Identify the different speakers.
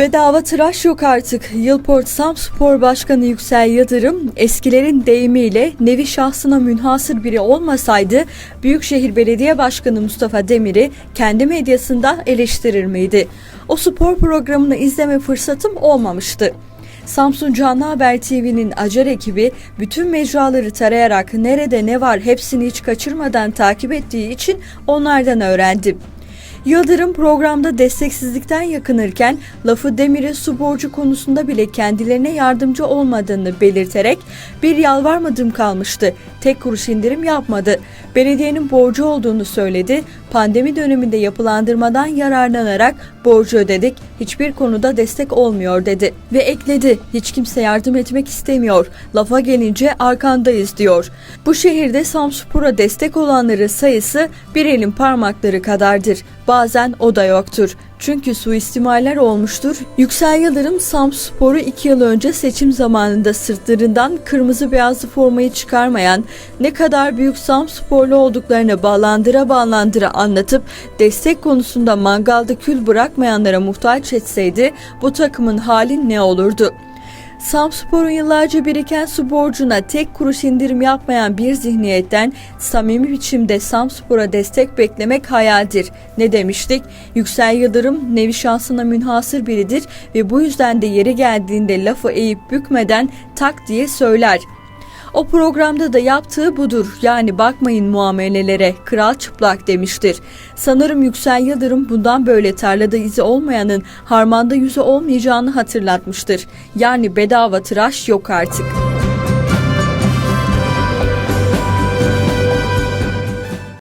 Speaker 1: Bedava tıraş yok artık. Yılport Samspor Başkanı Yüksel Yıldırım eskilerin deyimiyle nevi şahsına münhasır biri olmasaydı Büyükşehir Belediye Başkanı Mustafa Demir'i kendi medyasında eleştirir miydi? O spor programını izleme fırsatım olmamıştı. Samsun Canlı Haber TV'nin Acar ekibi bütün mecraları tarayarak nerede ne var hepsini hiç kaçırmadan takip ettiği için onlardan öğrendim. Yıldırım programda desteksizlikten yakınırken lafı Demir'in su borcu konusunda bile kendilerine yardımcı olmadığını belirterek bir yalvarmadığım kalmıştı. Tek kuruş indirim yapmadı. Belediyenin borcu olduğunu söyledi. Pandemi döneminde yapılandırmadan yararlanarak borcu ödedik. Hiçbir konuda destek olmuyor dedi. Ve ekledi. Hiç kimse yardım etmek istemiyor. Lafa gelince arkandayız diyor. Bu şehirde Samspor'a destek olanların sayısı bir elin parmakları kadardır. Bazen o da yoktur. Çünkü suistimaller olmuştur. Yüksel Yıldırım Samspor'u iki yıl önce seçim zamanında sırtlarından kırmızı beyazlı formayı çıkarmayan, ne kadar büyük Samsporlu olduklarını bağlandıra bağlandıra anlatıp destek konusunda mangalda kül bırakmayanlara muhtaç etseydi bu takımın hali ne olurdu? Samspor'un yıllarca biriken su borcuna tek kuruş indirim yapmayan bir zihniyetten samimi biçimde Samspor'a destek beklemek hayaldir. Ne demiştik? Yüksel Yıldırım nevi şansına münhasır biridir ve bu yüzden de yeri geldiğinde lafı eğip bükmeden tak diye söyler. O programda da yaptığı budur. Yani bakmayın muamelelere. Kral çıplak demiştir. Sanırım Yüksel Yıldırım bundan böyle tarlada izi olmayanın harmanda yüzü olmayacağını hatırlatmıştır. Yani bedava tıraş yok artık.